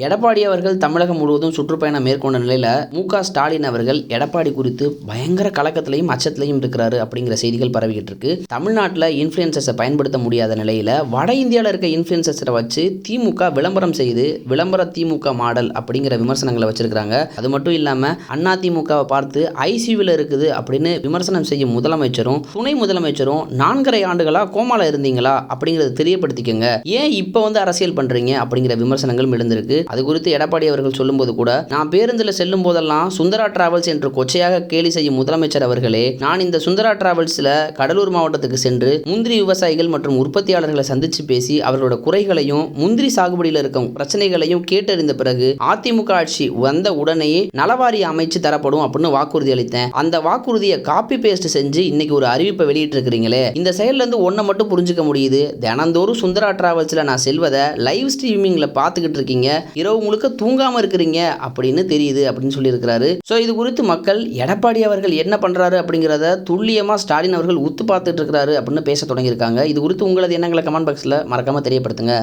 எடப்பாடி அவர்கள் தமிழகம் முழுவதும் சுற்றுப்பயணம் மேற்கொண்ட நிலையில் மு ஸ்டாலின் அவர்கள் எடப்பாடி குறித்து பயங்கர கலக்கத்திலையும் அச்சத்திலையும் இருக்கிறாரு அப்படிங்கிற செய்திகள் பரவிக்கிட்டு இருக்கு. தமிழ்நாட்டில் இன்ஃப்ளூயன்சஸை பயன்படுத்த முடியாத நிலையில் வட இந்தியாவில் இருக்க இன்ஃப்ளூயன்சஸை வச்சு திமுக விளம்பரம் செய்து விளம்பர திமுக மாடல் அப்படிங்கிற விமர்சனங்களை வச்சிருக்கிறாங்க. அது மட்டும் இல்லாமல் அண்ணா திமுகவை பார்த்து ஐசியூவில் இருக்குது அப்படின்னு விமர்சனம் செய்யும் முதலமைச்சரும் துணை முதலமைச்சரும் நான்கரை ஆண்டுகளாக கோமால இருந்தீங்களா அப்படிங்கிறத தெரியப்படுத்திக்கங்க. ஏன் இப்போ வந்து அரசியல் பண்ணுறீங்க அப்படிங்கிற விமர்சனங்களும் எழுந்திருக்கு. அது குறித்து எடப்பாடி அவர்கள் சொல்லும்போது கூட நான் பேருந்தில் செல்லும் போதெல்லாம் சுந்தரா டிராவல்ஸ் என்று கொச்சையாக கேலி செய்யும் முதலமைச்சர் அவர்களே நான் இந்த சுந்தரா டிராவல்ஸில் கடலூர் மாவட்டத்துக்கு சென்று முந்திரி விவசாயிகள் மற்றும் உற்பத்தியாளர்களை சந்தித்து பேசி அவர்களோட குறைகளையும் முந்திரி சாகுபடியில் இருக்கும் பிரச்சனைகளையும் கேட்டறிந்த பிறகு அதிமுக ஆட்சி வந்த உடனேயே நலவாரி அமைச்சு தரப்படும் அப்படின்னு வாக்குறுதி அளித்தேன். அந்த வாக்குறுதியை காப்பி பேஸ்ட் செஞ்சு இன்னைக்கு ஒரு அறிவிப்பை வெளியிட்டு இருக்கிறீங்களே இந்த செயல்ல இருந்து ஒன்றை மட்டும் புரிஞ்சுக்க முடியுது? தினந்தோறும் சுந்தரா டிராவல்ஸில் நான் செல்வதை லைவ் ஸ்ட்ரீமிங்கில் பார்த்துக்கிட்டு இருக்கீங்க. இரவு முழுக்க தூங்காமல் இருக்கிறீங்க அப்படின்னு தெரியுது அப்படின்னு சொல்லியிருக்கிறாரு. ஸோ இது குறித்து மக்கள் எடப்பாடி அவர்கள் என்ன பண்ணுறாரு அப்படிங்கிறத துல்லியமாக ஸ்டாலின் அவர்கள் உத்து பார்த்துட்டு இருக்கிறாரு அப்படின்னு பேச தொடங்கியிருக்காங்க. இது குறித்து உங்களது எண்ணங்களை கமெண்ட் பாக்ஸில் மறக்காமல் தெரியப்படுத்துங்க.